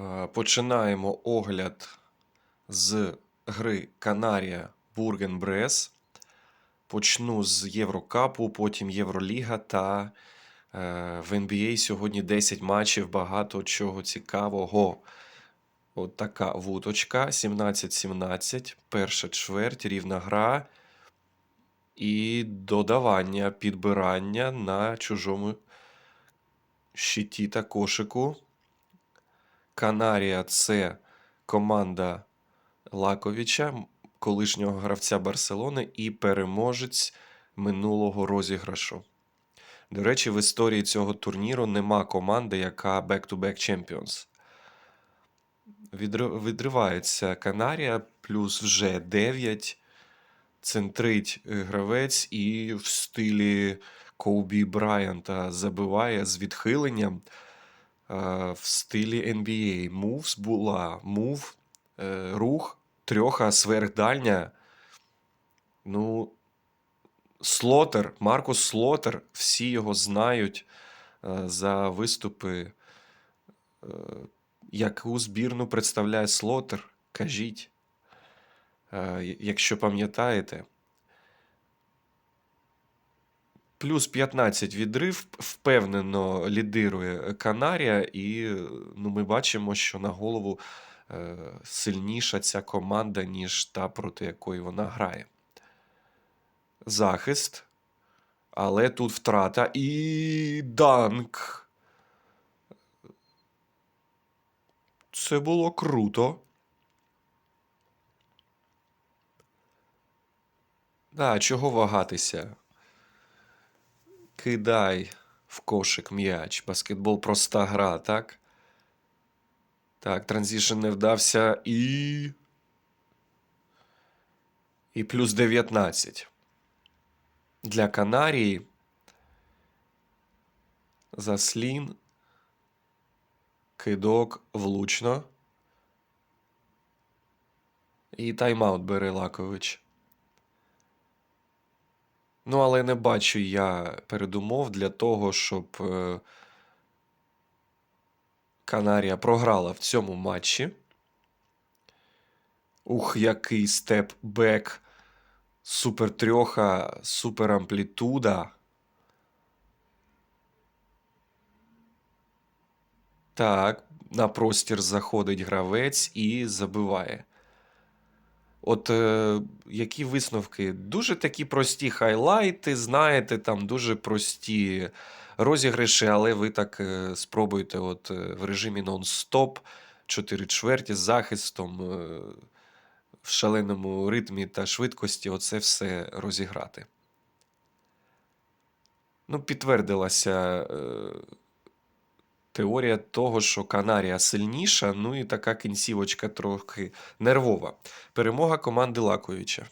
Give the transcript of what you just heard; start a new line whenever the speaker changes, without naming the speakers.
Е, Починаємо огляд з гри Канарія Бурген Брес. Почну з Єврокапу, потім Євроліга та е, в NBA сьогодні 10 матчів, багато чого цікавого. От така вуточка. 17-17, перша чверть, рівна гра. І додавання, підбирання на чужому щиті та кошику. Канарія це команда Лаковича, колишнього гравця Барселони і переможець минулого розіграшу. До речі, в історії цього турніру нема команди, яка back-to-back champions. Відривається Канарія, плюс вже 9. Центрить гравець і в стилі Коубі Брайанта забиває з відхиленням в стилі NBA. Мувс була, мув, е, рух, трьоха сверхдальня. Ну, Слотер, Маркус Слотер, всі його знають е, за виступи. Е, яку збірну представляє Слотер? Кажіть, е, якщо пам'ятаєте. Плюс 15 відрив, впевнено лідирує Канарія, і е, ну, ми бачимо, що на голову е, сильніша ця команда, ніж та, проти якої вона грає. Захист, але тут втрата і данк. Це було круто. Да, чого вагатися? Кидай в кошик м'яч. Баскетбол проста гра, так? Так, транзішн не вдався і. І плюс 19. Для Канарії. Заслін. Кидок влучно. І тайм-аут бере Лакович. Ну, але не бачу я передумов для того, щоб е, Канарія програла в цьому матчі. Ух, який степ-бек. Супер трьоха, супер амплітуда. Так, на простір заходить гравець і забиває. От е, які висновки? Дуже такі прості хайлайти, знаєте, там дуже прості розіграші, але ви так е, спробуйте от, е, в режимі нон-стоп, 4 чверті з захистом, е, в шаленому ритмі та швидкості оце все розіграти. Ну, підтвердилася е, теорія того, що Канарія сильніша, ну і така кінцівочка трохи нервова. Перемога команди Лаковича.